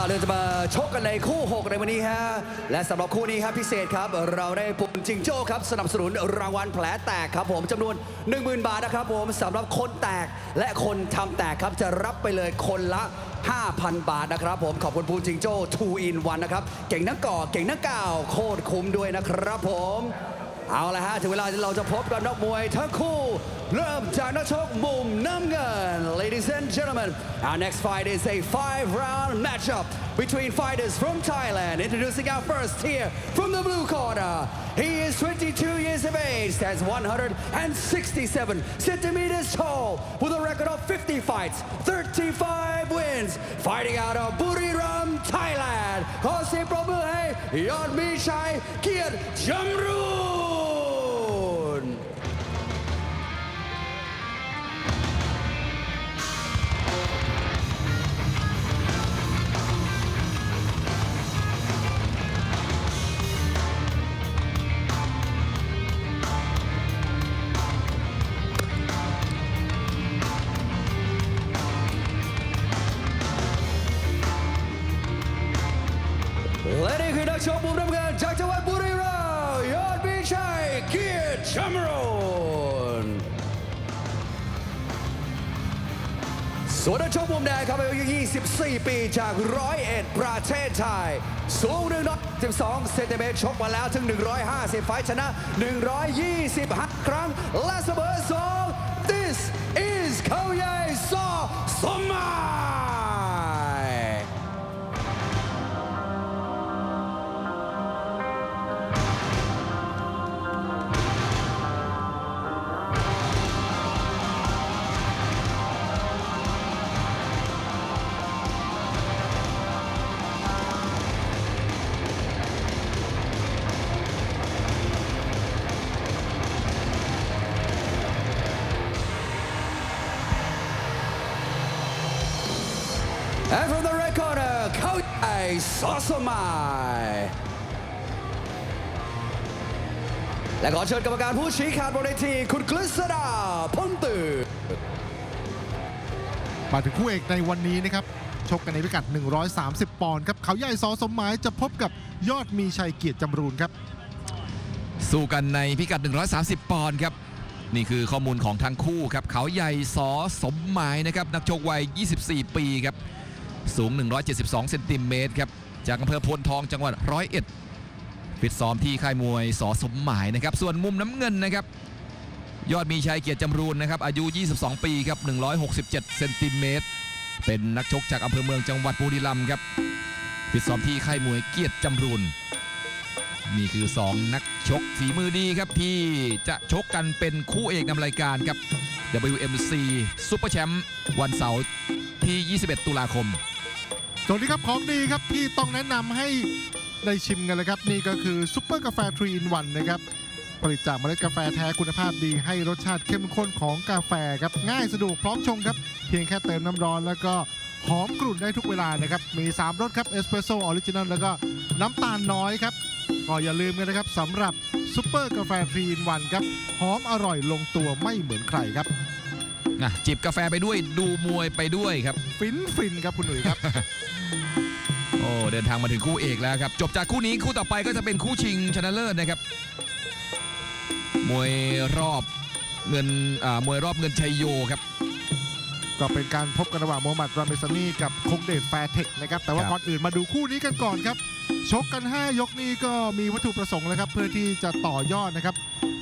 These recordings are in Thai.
ลาเราจะมาชกกันในคู่ 6 ในวันนี้ฮะ และสำหรับคู่นี้ครับพิเศษครับ เราได้ปุ่มจิงโจ้ครับ สนับสนุนรางวัลแผลแตกครับผมจำนวน 10,000 บาทนะครับผมสำหรับคนแตกและคนทำแตกครับจะรับไปเลยคนละ 5,000 บาทนะครับผมขอบคุณปูจิงโจ้2 in 1นะครับ เก่งนักก่อเก่งนักก่าวโคตรคุ้มด้วยนะครับผม เอาละฮะ ถึงเวลาที่เราจะพบกับนักมวยทั้งคู่ เริ่มจากนักชกมุมน้ำเงิน Ladies and gentlemen our next fight is a five round matchup between fighters from Thailand introducing our first here from the blue corner he is 22 years of age stands 167 centimeters tall with a record of 50 fights 35 wins fighting out of Buriram Thailand ขอเสียงปรบมือ ให้ยอดมี ชัยเกียรติจำรูนและนี่คือนักชกมุมน้ำเงินจากจังหวัดบุรีรัมย์ยอดมีชัยเกียรติชมรนส่วนนักชกมุมแดงครับอายุ 24 ปีจากร้อยเอ็ดประเทศไทย สูง112เซนติเมตรชกมาแล้วถึง 150 ไฟชนะ 125 ครั้งและเสมอ2 This is เขา ซอสมายและขอเชิญกรรมการผู้ชี้ขาดบนเวทีคุณกฤษดาพ้นตื่นมาถึงคู่เอกในวันนี้นะครับ ชกกันในพิกัด 130 ปอนด์ครับ เขาใหญ่สอสมหมายจะพบกับยอดมีชัยเกียรติจำรูนครับ สู้กันในพิกัด 130 ปอนด์ครับ นี่คือข้อมูลของทั้งคู่ครับ เขาใหญ่สอสมหมายนะครับ นักชกวัย 24 ปีครับ สูง 172 เซนติเมตรครับ จากอำเภอโพนทองจังหวัดร้อยเอ็ดฟิตซ้อมที่ค่ายมวยสอสมหมายนะครับ ส่วนมุมน้ำเงินนะครับ ยอดมีชัยเกียรติจำรูนนะครับ อายุ 22 ปีครับ 167 เซนติเมตร เป็นนักชกจากอำเภอเมืองจังหวัดบุรีรัมย์ครับฟิตซ้อมที่ค่ายมวยเกียรติจำรูน นี่คือ 2 นักชกฝีมือดีครับที่จะชกกันเป็นคู่เอกนำรายการครับ WMC Super Champ วันเสาร์ที่ 21 ตุลาคม สวัสดีครับของดีครับที่ต้องแนะนำให้ได้ชิมกันเลยครับ นี่ก็คือซุปเปอร์กาแฟ3 in 1นนะครับผลิตจากเมล็ดกาแฟแท้คุณภาพดีให้รสชาติเข้มข้นของกาแฟครับง่ายสะดวกพร้อมชงครับ เพียงแค่เติมน้ำร้อนแล้วก็หอมกรุ่นได้ทุกเวลานะครับ มี 3รสครับเอสเปรสโซ่ออริจินัลแล้วก็น้ำตาลน้อยครับก็อย่าลืมกันนะครับสำหรับซุปเปอร์กาแฟ3 in 1ครับหอมอร่อยลงตัวไม่เหมือนใครครับ นะจิบกาแฟไปด้วยดูมวยไปด้วยครับ ฟินฟินครับคุณหนุ่ยครับ โอ้เดินทางมาถึงคู่เอกแล้วครับ จบจากคู่นี้คู่ต่อไปก็จะเป็นคู่ชิงชนะเลิศนะครับ มวยรอบเงินอ่ามวยรอบเงินชัยโยครับก็เป็นการพบกันระหว่างโมฮัมหมัดรามิซานีกับคงเดชแฟร์เทคนะครับแต่ว่าครับก่อนอื่นมาดูคู่นี้กันก่อนครับ ชกกัน 5 ยกนี้ก็มีวัตถุประสงค์นะครับ เพื่อที่จะต่อยอดนะครับ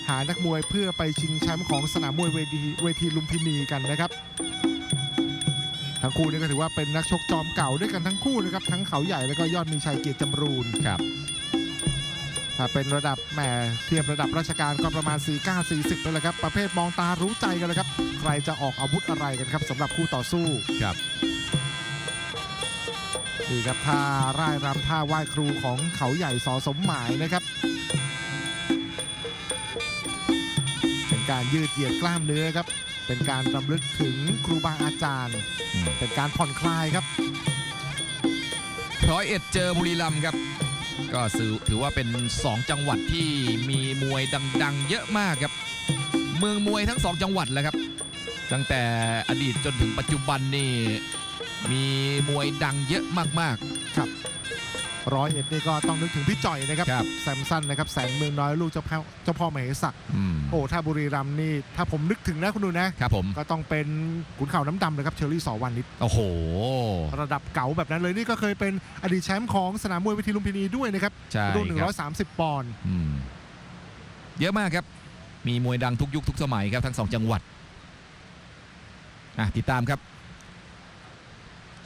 หานักมวยเพื่อไปชิงแชมป์ของสนามมวยเวทีเวทีลุมพินีกันนะครับ ทั้งคู่นี้ก็ถือว่าเป็นนักชกจอมเก่าด้วยกันทั้งคู่นะครับทั้งเขาใหญ่แล้วก็ยอดมีชัยเกียรติจำรูนครับถ้าเป็นระดับแหมเทียบระดับราชการก็ประมาณ 49 40นั่นแหละครับ ประเภทมองตารู้ใจกันเลยครับ ใครจะออกอาวุธอะไรกันครับสำหรับคู่ต่อสู้ครับนี่ครับท่าร่ายรำท่าไหว้ครูของเขาใหญ่สอสมหมายนะครับ การยืดเหยียดกล้ามเนื้อครับ เป็นการรำลึกถึงครูบาอาจารย์อืมเป็นการผ่อนคลายครับร้อยเอ็ดเจอบุรีรัมย์ครับ ก็ถือถือว่าเป็น 2 จังหวัดที่มีมวยดังๆ เยอะมากครับ เมืองมวยทั้ง 2 จังหวัดแหละครับ ตั้งแต่อดีตจนถึงปัจจุบันนี่มีมวยดังเยอะมาก ร้อยเอ็ดนี่ก็ต้องนึกถึงพี่จ่อยนะครับครับ แซมสันนะครับแสงเมืองน้อยลูกเจ้าพ่อเจ้าพ่อมเหศักดิ์ๆอืมโอ้ถ้าบุรีรัมย์นี่ถ้าผมนึกถึงนะคุณดูนะ ครับผม ก็ต้องเป็นขุนเข่าน้ำดำนะครับเชอรี่สอวันนิดโอ้โห ระดับเก๋าแบบนั้นเลยนี่ก็เคยเป็นอดีตแชมป์ของสนามมวยเวทีลุมพินีด้วยนะครับใช่รุ่นครับ130 ปอนด์อืมเยอะมากครับ มีมวยดังทุกยุคทุกสมัยครับทั้งสองจังหวัดอะติดตามครับ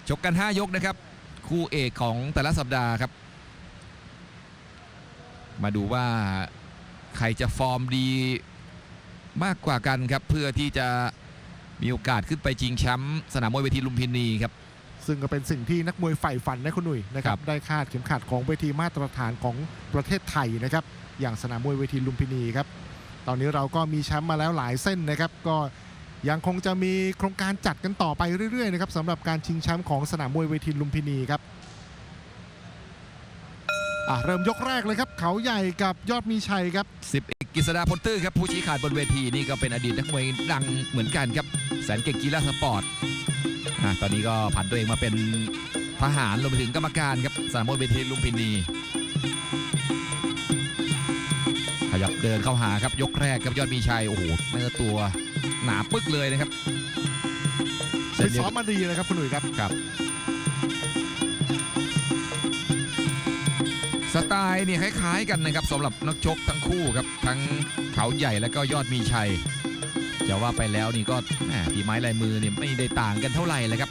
ชกกัน 5 ยกนะครับ คู่เอกของแต่ละสัปดาห์ครับ มาดูว่าใครจะฟอร์มดีมากกว่ากันครับ เพื่อที่จะมีโอกาสขึ้นไปชิงแชมป์สนามมวยเวทีลุมพินีครับ ซึ่งก็เป็นสิ่งที่นักมวยใฝ่ฝันนะคุณหนุ่ยนะครับครับได้คาดเข็มขัดของเวทีมาตรฐานของประเทศไทยนะครับ อย่างสนามมวยเวทีลุมพินีครับ ตอนนี้เราก็มีแชมป์มาแล้วหลายเส้นนะครับ ก็ ยังคงจะมีโครงการจัดกันต่อไปเรื่อยๆนะครับสำหรับการชิงแชมป์ของสนามมวยเวทีลุมพินีครับเริ่มยกแรกเลยครับ เขาใหญ่กับยอดมีชัยครับสิบเอกกฤษดาพลตื้อครับ ผู้ชี้ขาดบนเวทีนี่ก็เป็นอดีตนักมวยดังเหมือนกันครับแสนเก่งกีฬาสปอร์ตอะตอนนี้ก็ผันตัวเองมาเป็นทหารรวมไปถึงกรรมการครับสนามมวยเวทีลุมพินี ยับเดินเข้าหาครับยกแรกครับยอดมีชัยโอ้โหเนื้อตัวหนาปึ๊กเลยนะครับไปเช่นเดียวซ้อมมาดีเลยครับคุณหนุ่ยครับครับ สไตล์เนี่ยคล้ายๆกันนะครับสำหรับนักชกทั้งคู่ครับ ทั้งเขาใหญ่และก็ยอดมีชัย จะว่าไปแล้วนี่ก็แหมฝีไม้ลายมือเนี่ยไม่ได้ต่างกันเท่าไหร่เลยครับ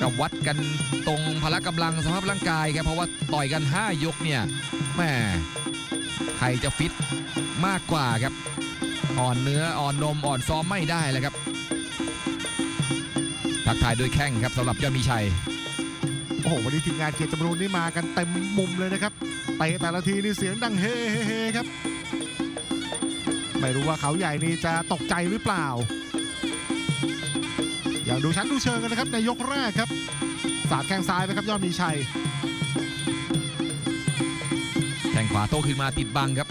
ก็วัดกันตรงพละกำลังสภาพร่างกายครับเพราะว่าต่อยกัน 5 ยกเนี่ยแหม ใครจะฟิตมากกว่าครับ อ่อนเนื้ออ่อนนมอ่อนซ้อมไม่ได้เลยครับ ทักทายด้วยแข้งครับสำหรับยอดมีชัย โอ้โห วันนี้ทีมงานเกียรติจำรูนนี่มากันเต็มมุมเลยนะครับเตะแต่ละทีนี่เสียงดังเฮ้เฮ้เฮครับ ไม่รู้ว่าเขาใหญ่นี่จะตกใจหรือเปล่า อย่างดูชั้นดูเชิงกันนะครับในยกแรกครับ สาดแข้งซ้ายไปครับยอดมีชัย ขวาโต้ขึ้นมาติดบังครับ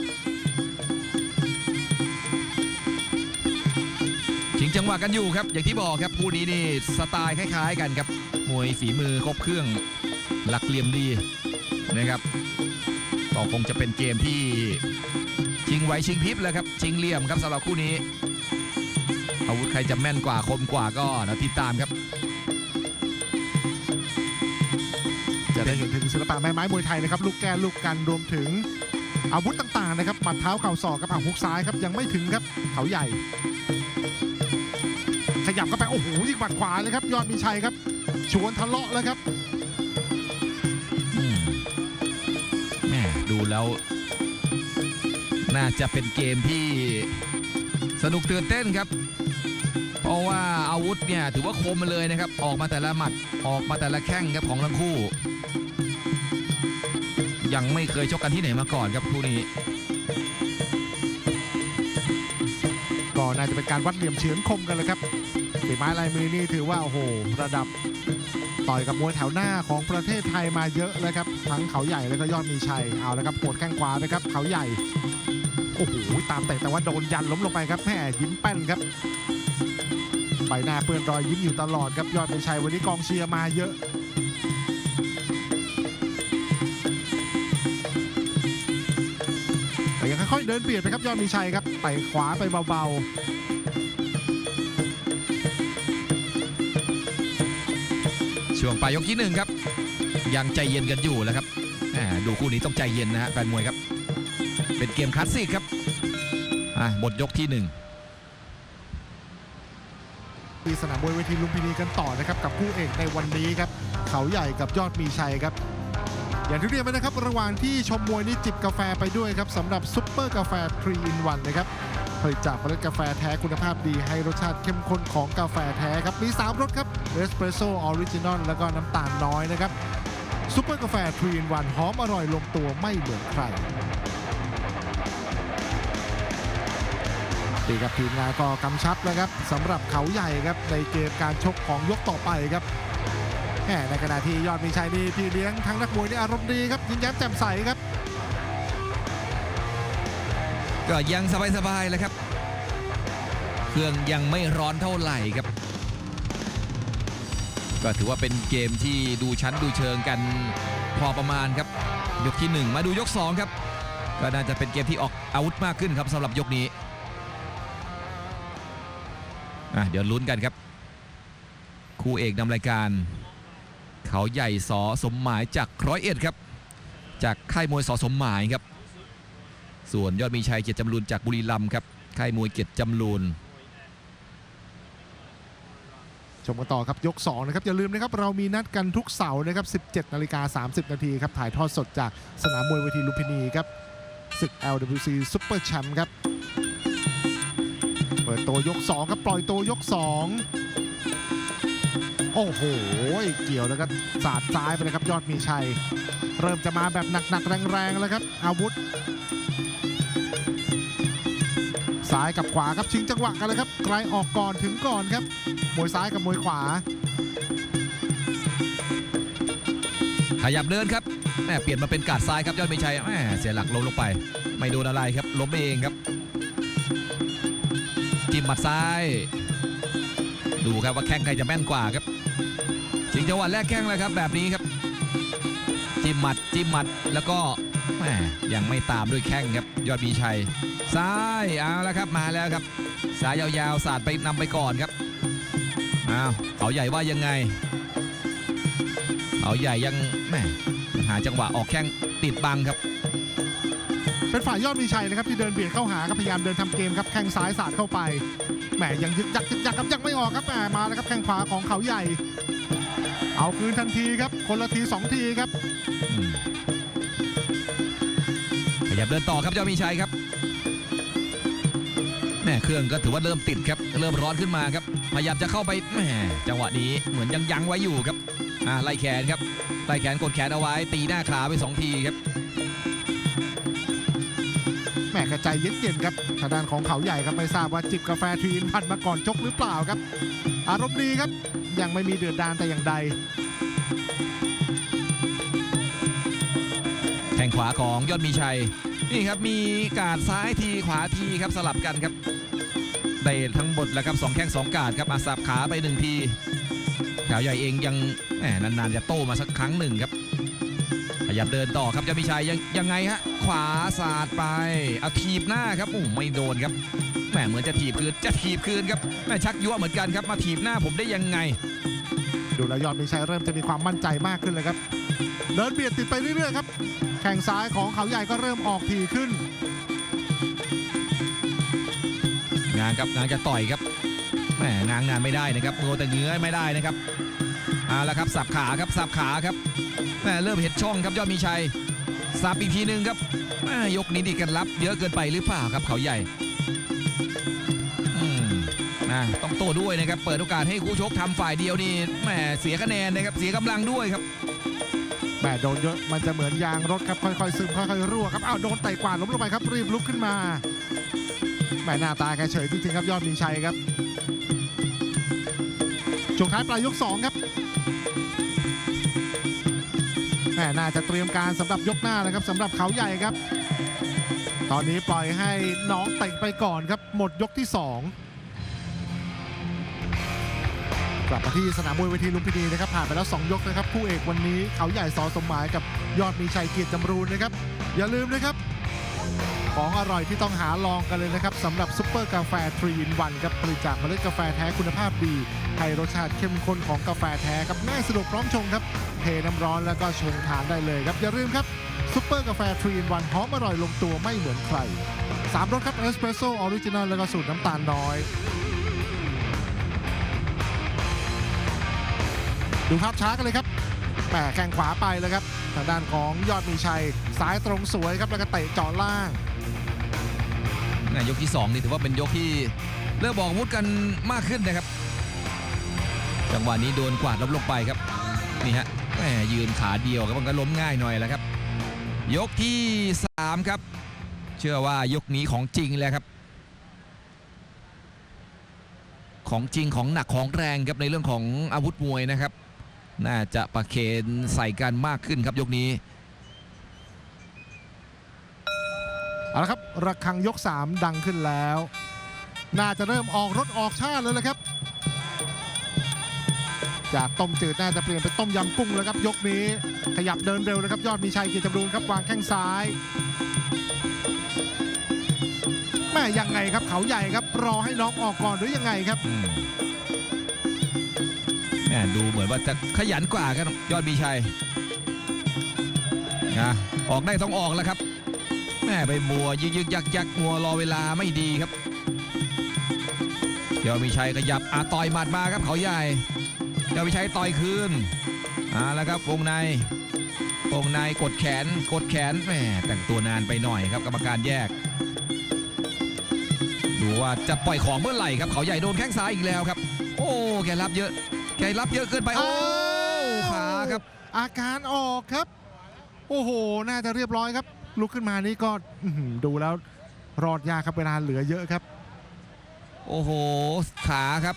ชิงจังหวะกันอยู่ครับ อย่างที่บอกครับคู่นี้นี่สไตล์คล้าย ๆ กันครับมวยฝีมือครบเครื่องหลักเหลี่ยมดีนะครับก็คงจะเป็นเกมที่ชิงไหวชิงพริบแล้วครับชิงเหลี่ยมครับสำหรับคู่นี้ อาวุธใครจะแม่นกว่าคมกว่าก็เดี๋ยวติดตามครับ จะได้เห็นถึงศิลปะแม่ไม้มวยไทยนะครับลูกแก้ลูกกันรวมถึงอาวุธต่างๆนะครับหมัดเท้าเข่าศอกกับอ่างฮุกซ้ายครับยังไม่ถึงครับเขาใหญ่ ขยับเข้าไปโอ้โหยิงหมัดขวาเลยครับยอดมีชัยครับ ชวนทะเลาะแล้วครับแม่ดูแล้ว น่าจะเป็นเกมที่สนุกตื่นเต้นครับ เพราะว่าอาวุธเนี่ยถือว่าคมมาเลยนะครับ ออกมาแต่ละหมัดออกมาแต่ละแข้งครับของทั้งคู่ ยังไม่เคยชกกันที่ไหนมาก่อนครับคู่นี้ก็น่าจะเป็นการวัดเหลี่ยมเฉือนคมกันเลยครับฝีไม้ลายมือนี่ถือว่าโอ้โหระดับต่อยกับมวยแถวหน้าของประเทศไทยมาเยอะเลยครับทั้งเขาใหญ่แล้วก็ยอดมีชัยเอาแล้วครับปวดแข้งขวานะครับเขาใหญ่โอ้โหตามแต่แต่ว่าโดนยันล้มลงไปครับแม่ยิ้มแป้นครับ ใบหน้าเปื้อนรอยยิ้มอยู่ตลอดครับยอดมีชัยวันนี้กองเชียร์มาเยอะแต่ยังค่อยๆเดินเบียดไปครับยอดมีชัยครับไปขวาไปเบาๆช่วงปลายยกที่หนึ่งครับ ยังใจเย็นกันอยู่แล้วครับดูคู่นี้ต้องใจเย็นนะฮะแฟนมวยครับ เป็นเกมคลาสสิกครับหมดยกที่หนึ่ง ที่สนามมวยเวทีลุมพินีกันต่อนะครับกับคู่เอกในวันนี้ครับเขาใหญ่กับยอดมีชัยครับ อย่างที่เรียนไปนะครับระหว่างที่ชมมวยนี่จิบกาแฟไปด้วยครับสำหรับซุปเปอร์กาแฟ3 in 1นะครับผลิตจากเมล็ดกาแฟแท้คุณภาพดีให้รสชาติเข้มข้นของกาแฟแท้ครับมี 3รสครับเอสเปรสโซ่ออริจินอลแล้วก็น้ำตาลน้อยนะครับซุปเปอร์กาแฟ3 in 1หอมอร่อยลงตัวไม่เหมือนใคร ตีกับทีมงานก็กำชับแล้วครับสำหรับเขาใหญ่ครับในเกมการชกของยกต่อไปครับแหมแหมในขณะที่ยอดมีชัยนี่พี่เลี้ยงทั้งนักมวยนี่อารมณ์ดีครับยิ้มแย้มแจ่มใสครับ ก็ยังสบายๆเลยครับ เครื่องยังไม่ร้อนเท่าไหร่ครับ ก็ถือว่าเป็นเกมที่ดูชั้นดูเชิงกันพอประมาณครับ ยกที่ 1 มาดูยก 2 ครับ ก็น่าจะเป็นเกมที่ออกอาวุธมากขึ้นครับสำหรับยกนี้ อะเดี๋ยวลุ้นกันครับ คู่เอกนำรายการ เขาใหญ่สอสมหมายจากร้อยเอ็ดครับ จากค่ายมวยสอสมหมายครับ ส่วนยอดมีชัยเกียรติจำรูนจากบุรีรัมย์ครับค่ายมวยเกียรติจำรูนชมกันต่อครับยก2นะครับอย่าลืมนะครับเรามีนัดกันทุกเสาร์นะครับ 17นาฬิกา30 นาทีครับถ่ายทอดสดจากสนามมวยเวทีลุมพินีครับศึก LWC Super Champ ครับ ปิดตัวยก2ครับปล่อยตัวยก 2 โอ้โห เกี่ยวแล้วก็สาดซ้ายไปเลยครับยอดมีชัย เริ่มจะมาแบบหนักๆแรงๆแล้วครับ อาวุธซ้ายกับขวาครับชิงจังหวะกันเลยครับใครออกก่อนถึงก่อนครับมวยซ้ายกับมวยขวา ขยับเดินครับแหม่เปลี่ยนมาเป็นกาดซ้ายครับยอดมีชัยแหม่เสียหลักล้มลงไป ไม่โดนอะไรครับล้มเองครับ จิ้มหมัดซ้าย ดูครับว่าแข้งใครจะแม่นกว่าครับชิงจังหวะแรกแข้งเลยครับแบบนี้ครับ จิ้มหมัดจิ้มหมัดแล้วก็แหม่ยังไม่ตามด้วยแข้งครับ ยอดมีชัย ซ้ายเอาแล้วครับมาแล้วครับ สายยาวๆสาดไปนำไปก่อนครับอ้าวเขาใหญ่ว่ายังไงเขาใหญ่ยังแหม่หาจังหวะออกแข้งติดบังครับ เป็นฝ่ายยอดมีชัยนะครับที่เดินเบียดเข้าหาครับพยายามเดินทำเกมครับแข้งซ้ายสาดเข้าไปแหมยังยึกยักยึกยักครับยังไม่ออกครับแหมมาแล้วครับแข้งขวาของเขาใหญ่ เอาคืนทันทีครับคนละทีสองทีครับอืมขยับเดินต่อครับยอดมีชัยครับแม่เครื่องก็ถือว่าเริ่มติดครับเริ่มร้อนขึ้นมาครับพยายามจะเข้าไปแม่จังหวะนี้เหมือนยังยั้งไว้อยู่ครับอ่าไล่แขนครับไล่แขนกดแขนเอาไว้ ตีหน้าขาไปสองทีครับ ใจเย็นๆครับทางด้านของเขาใหญ่ครับไม่ทราบว่าจิบกาแฟทรีนพันมาก่อนชกหรือเปล่าครับ อารมณ์ดีครับ ยังไม่มีเดือดดานแต่อย่างใดแข้งขวาของยอดมีชัยนี่ครับมีการซ้ายทีขวาทีครับสลับกันครับได้ทั้งหมดแล้วครับสองแข้งสองกาดครับมาสับขาไปหนึ่งทีขาวใหญ่เองยังแหมนานๆจะโตมาสักครั้งหนึ่งครับ ขยับเดินต่อครับยอดมีชัยยังยังไงฮะ ขวาสาดไปเอาทีบหน้าครับโอ้ไม่โดนครับแหมเหมือนจะถีบคืนจะถีบคืนครับแหมชักยั่วเหมือนกันครับมาถีบหน้าผมได้ยังไง ดูแล้วยอดมีชัยเริ่มจะมีความมั่นใจมากขึ้นเลยครับ เดินเบียดติดไปเรื่อยๆครับ แข่งซ้ายของเขาใหญ่ก็เริ่มออกทีขึ้น งานครับงานจะต่อยครับแหมงานงานไม่ได้นะครับโงแต่เงื้อไม่ได้นะครับ เอาละครับสับขาครับสับขาครับแหมเริ่มเห็นช่องครับยอดมีชัยสับอีกทีหนึงครับแหมยกนี้ดีกันรับ เยอะเกินไปหรือเปล่าครับเขาใหญ่นะต้องโต้ด้วยนะครับ เปิดโอกาสให้คู่ชกทำฝ่ายเดียวนี่แหมเสียคะแนนนะครับ เสียกำลังด้วยครับแหมโดนเยอะมันจะเหมือนยางรถครับ ค่อยๆซึมค่อยๆรั่วครับอ้าวโดนไต่กวาดล้มลงไปครับ รีบลุกขึ้นมาแหมหน้าตาแกเฉยจริงๆครับยอดมีชัยครับ ช่วงท้ายปลายยกสองครับแหมน่าจะเตรียมการสำหรับยกหน้านะครับสำหรับเขาใหญ่ครับ ตอนนี้ปล่อยให้น้องเตะไปก่อนครับ หมดยกที่สองกลับมาที่สนามมวยเวทีลุมพินีนะครับ ผ่านไปแล้ว 2 ยกนะครับ คู่เอกวันนี้เขาใหญ่สอสมหมายกับยอดมีชัยเกียรติจำรูนนะครับ อย่าลืมนะครับ ของอร่อยที่ต้องหาลองกันเลยนะครับสำหรับซุปเปอร์กาแฟทรีนวันครับผลิตจากเมล็ดกาแฟแท้คุณภาพดีให้รสชาติเข้มข้นของกาแฟแท้ครับง่ายสะดวกพร้อมชงครับเทน้ำร้อนแล้วก็ชงทานได้เลยครับอย่าลืมครับซุปเปอร์กาแฟทรีนวันหอมอร่อยลงตัวไม่เหมือนใครสามรสครับเอสเปรสโซ่ออริจินอลแล้วก็สูตรน้ำตาลน้อยดูภาพช้ากันเลยครับแหมแข้งขวาไปเลยครับ ทางด้านของยอดมีชัย ซ้ายตรงสวยครับ แล้วก็เตะเจาะล่าง ยกที่2นี่ถือว่าเป็นยกที่เริ่มบอกอาวุธกันมากขึ้นนะครับ จังหวะนี้โดนกวาดล้มลงไปครับนี่ฮะแหมยืนขาเดียวครับมันก็ล้มง่ายหน่อยแหล้วครับ ยกที่ 3 ครับ เชื่อว่ายกนี้ของจริงแล้วครับ ของจริงของหนักของแรงครับในเรื่องของอาวุธมวยนะครับ น่าจะประเคนใส่กันมากขึ้นครับยกนี้ เอาละครับระฆังยก 3 ดังขึ้นแล้ว น่าจะเริ่มออกรถออกชาติแล้วละครับ จากต้มจืดน่าจะเปลี่ยนเป็นต้มยำกุ้งแล้วครับ ยกนี้ขยับเดินเร็วเลยครับ ยอดมีชัยเกียรติจำรูนครับวางแข้งซ้ายแม่ยังไงครับเขาใหญ่ครับรอให้น้องออกก่อนหรือยังไงครับอืมแม่ดูเหมือนว่าจะขยันกว่าครับยอดมีชัยนะออกได้ต้องออกแล้วครับ ม่ไปมัวยึกยึกยักยักมัวรอเวลาไม่ดีครับ ยอดมีชัยขยับอาต่อยหมัดมาครับเขาใหญ่ยอดมีชัยต่อยคืนเอาแล้วครับวงในวงในกดแขนกดแขนแหมแต่งตัวนานไปหน่อยครับกรรมการแยก ดูว่าจะปล่อยของเมื่อไหร่ครับเขาใหญ่โดนแข้งซ้ายอีกแล้วครับ โอ้แกรับเยอะแกรับเยอะเกินไปโอ้ขาครับ อาการออกครับ โอ้โห น่าจะเรียบร้อยครับ ลุกขึ้นมานี่ก็ดูแล้วรอดยากครับเวลาเหลือเยอะครับ โอ้โห ขาครับ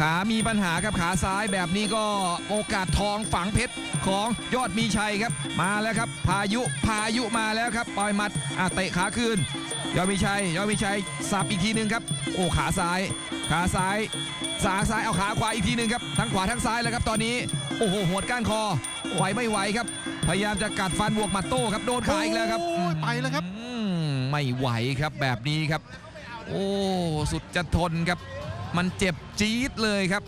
ขามีปัญหาครับขาซ้ายแบบนี้ก็โอกาสทองฝังเพชรของยอดมีชัยครับ มาแล้วครับ พายุพายุมาแล้วครับปล่อยมัดอะเตะขาคืนยอดมีชัยยอดมีชัยสับอีกทีหนึ่งครับ โอ้ขาซ้าย ขาซ้ายสาซ้ายเอาขาขวาอีกทีหนึ่งครับทั้งขวาทั้งซ้ายแล้วครับตอนนี้โอ้โหหัวดก้านคอไหวไม่ไหวครับ พยายามจะกัดฟันบวกหมัดโต้ครับโดนขาอีกแล้วครับโอ้ยไปแล้วครับอืมไม่ไหวครับแบบนี้ครับ โอ้สุดจะทนครับ มันเจ็บจี๊ดเลยครับ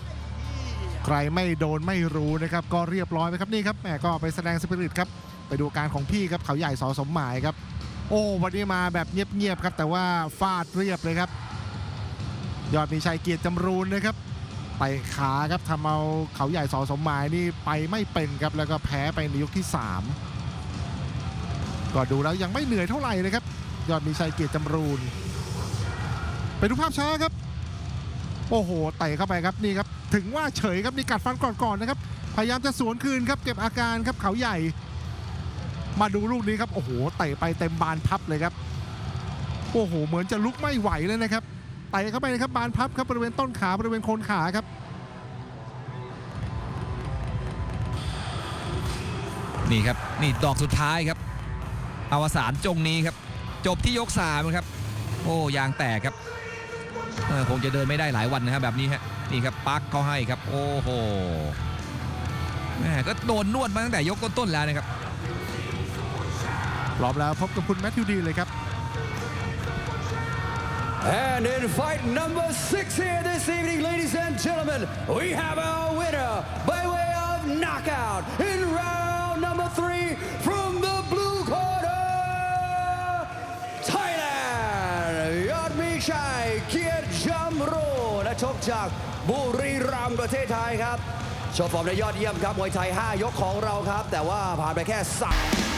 ใครไม่โดนไม่รู้นะครับ ก็เรียบร้อยไปครับนี่ครับแหมก็ไปแสดงสปิริตครับ ไปดูการของพี่ครับเขาใหญ่สอสมหมายครับ โอ้วันนี้มาแบบเงียบๆครับ แต่ว่าฟาดเรียบเลยครับ ยอดมีชัยเกียรติจำรูนนะครับ ไปขาครับทำเอาเขาใหญ่สอสมหมายนี่ไปไม่เป็นครับแล้วก็แพ้ไปในยกที่ 3 ก็ดูแล้วยังไม่เหนื่อยเท่าไหร่เลยครับ ยอดมีชัยเกียรติจำรูนไปดูภาพช้าครับ โอ้โหเตะเข้าไปครับนี่ครับ ถึงว่าเฉยครับนี่กัดฟันก่อนๆนะครับ พยายามจะสวนคืนครับเก็บอาการครับเขาใหญ่ มาดูลูกนี้ครับโอ้โหเตะไปเต็มบานพับเลยครับโอ้โหเหมือนจะลุกไม่ไหวเลยนะครับ เตะเข้าไปนะครับบานพับครับบริเวณต้นขาบริเวณโคนขาครับนี่ครับนี่ดอกสุดท้ายครับ อวสานจงนี้ครับ จบที่ยกสามครับ โอ้ยางแตกครับเออคงจะเดินไม่ได้หลายวันนะครับแบบนี้ฮะนี่ครับปักเขาให้ครับ โอ้โหแม่ก็โดนนวดมาตั้งแต่ยกต้นๆแล้วนะครับพร้อมแล้วพบกับคุณแมทธิวดีเลยครับ And in fight number six here this evening, ladies and gentlemen, we have our winner by way of knockout in round number three from the blue corner, Thailand. ยอดมีชัยเกียรติจำรูและชกจากบุรีรัมย์ประเทศไทยครับ โชว์ฟอร์มได้ยอดเยี่ยมครับ มวยไทย 5 ยกของเราครับ แต่ว่าผ่านไปแค่สาม